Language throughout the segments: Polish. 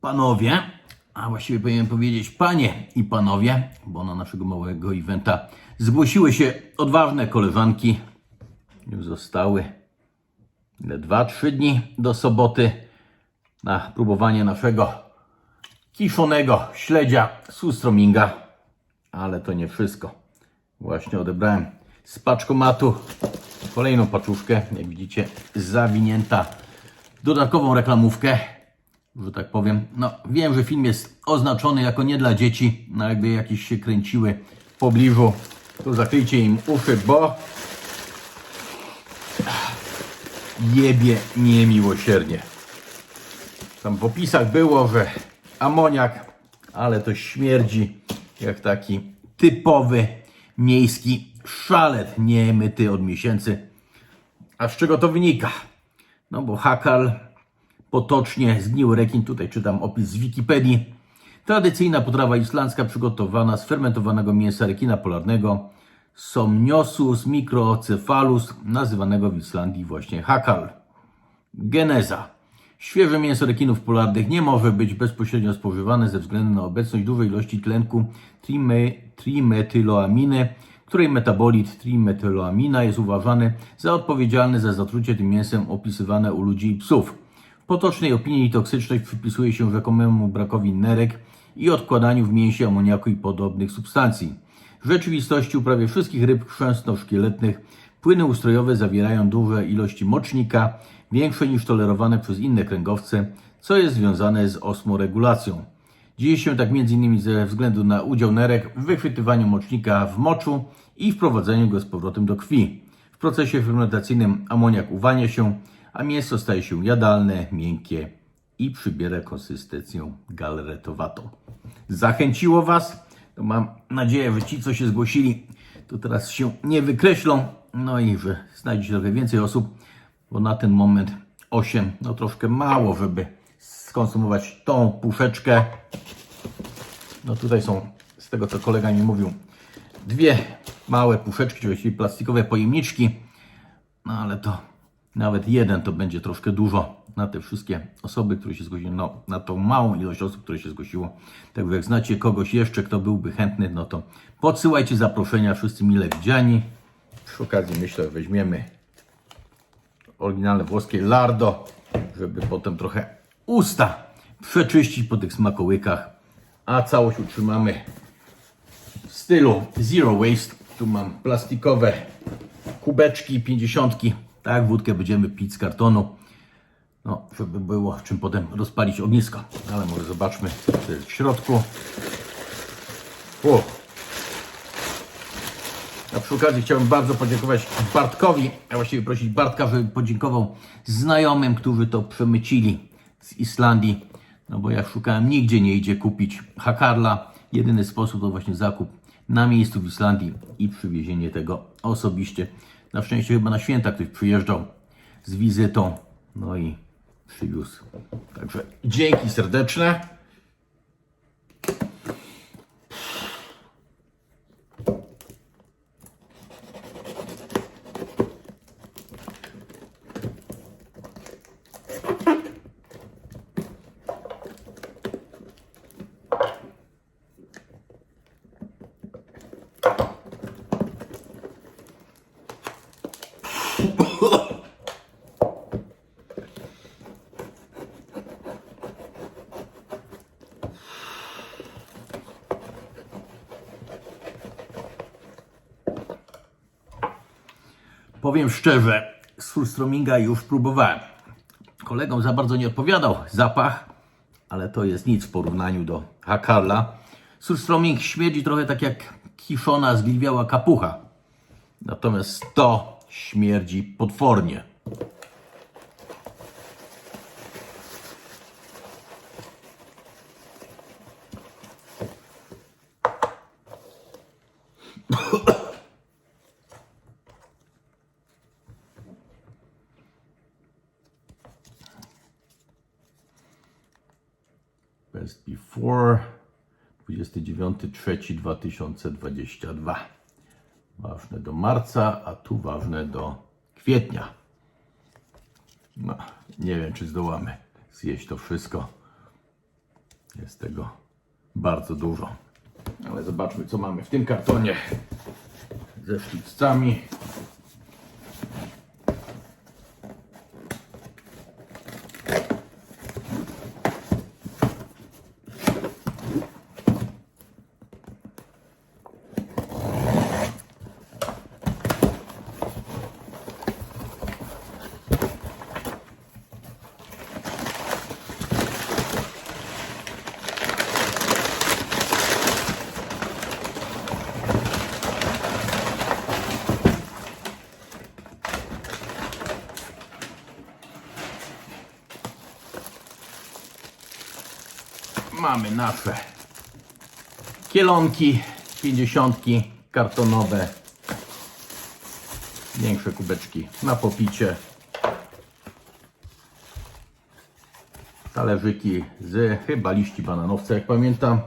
panowie, a właściwie powinienem powiedzieć panie i panowie, bo na naszego małego eventa zgłosiły się odważne koleżanki. Już zostały ile? Dwa, trzy dni do soboty na próbowanie naszego kiszonego śledzia sustrominga. Ale to nie wszystko. Właśnie odebrałem z paczkomatu kolejną paczuszkę, jak widzicie, zawinięta dodatkową reklamówkę, że tak powiem. No, wiem, że film jest oznaczony jako nie dla dzieci, no jakby jakieś się kręciły w pobliżu, to zakryjcie im uszy, bo jebie niemiłosiernie. Tam w opisach było, że amoniak, ale to śmierdzi jak taki typowy miejski szalet niemyty od miesięcy. A z czego to wynika? No bo hakal, potocznie zgniły rekin, tutaj czytam opis z Wikipedii. Tradycyjna potrawa islandzka przygotowana z fermentowanego mięsa rekina polarnego Somniosus microcephalus, nazywanego w Islandii właśnie hakal. Geneza. Świeże mięso rekinów polarnych nie może być bezpośrednio spożywane ze względu na obecność dużej ilości tlenku trime, trimetyloaminy, której metabolit trimetyloamina jest uważany za odpowiedzialny za zatrucie tym mięsem opisywane u ludzi i psów. Potocznej opinii toksyczność przypisuje się rzekomemu brakowi nerek i odkładaniu w mięsie amoniaku i podobnych substancji. W rzeczywistości u prawie wszystkich ryb chrzęstno-szkieletnych płyny ustrojowe zawierają duże ilości mocznika, większe niż tolerowane przez inne kręgowce, co jest związane z osmoregulacją. Dzieje się tak m.in. ze względu na udział nerek w wychwytywaniu mocznika w moczu i wprowadzeniu go z powrotem do krwi. W procesie fermentacyjnym amoniak uwania się, a mięso staje się jadalne, miękkie i przybiera konsystencję galaretowatą. Zachęciło Was? To mam nadzieję, że ci, co się zgłosili, to teraz się nie wykreślą, no i że znajdzie się trochę więcej osób, bo na ten moment 8, no troszkę mało, żeby skonsumować tą puszeczkę. No tutaj są, z tego co kolega mi mówił, dwie małe puszeczki, czyli plastikowe pojemniczki, no ale to nawet jeden to będzie troszkę dużo na te wszystkie osoby, które się zgłosiły, no na tą małą ilość osób, które się zgłosiło. Także jak znacie kogoś jeszcze, kto byłby chętny, no to podsyłajcie zaproszenia, wszyscy mile widziani. Przy okazji myślę, weźmiemy oryginalne włoskie lardo, żeby potem trochę usta przeczyścić po tych smakołykach, a całość utrzymamy w stylu zero waste. Tu mam plastikowe kubeczki 50. Tak, wódkę będziemy pić z kartonu. No, żeby było czym potem rozpalić ognisko. Ale może zobaczmy, co jest w środku. O. A przy okazji chciałbym bardzo podziękować Bartkowi, a właściwie prosić Bartka, żeby podziękował znajomym, którzy to przemycili z Islandii. No bo jak szukałem, nigdzie nie idzie kupić hakarla. Jedyny sposób to właśnie zakup na miejscu w Islandii i przywiezienie tego osobiście. Na szczęście chyba na święta ktoś przyjeżdżał z wizytą, no i przywiózł. Także dzięki serdeczne. Powiem szczerze, Surstrominga już próbowałem. Kolegom za bardzo nie odpowiadał zapach, ale to jest nic w porównaniu do Hakarla. Surstroming śmierdzi trochę tak jak kiszona, zgliwiała kapucha. Natomiast to śmierdzi potwornie. Best Before 29.3.2022. Ważne do marca, a tu ważne do kwietnia. No, nie wiem, czy zdołamy zjeść to wszystko. Jest tego bardzo dużo. Ale zobaczmy, co mamy w tym kartonie ze sztuczcami. Mamy nasze kielonki, 50 kartonowe, większe kubeczki na popicie, talerzyki z chyba liści bananowca, jak pamiętam,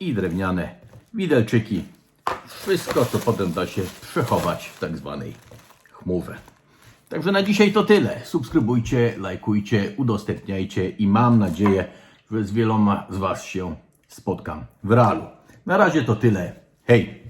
i drewniane widelczyki. Wszystko, co potem da się przechować w tak zwanej chmurze. Także na dzisiaj to tyle. Subskrybujcie, lajkujcie, udostępniajcie i mam nadzieję, z wieloma z Was się spotkam w realu. Na razie to tyle. Hej!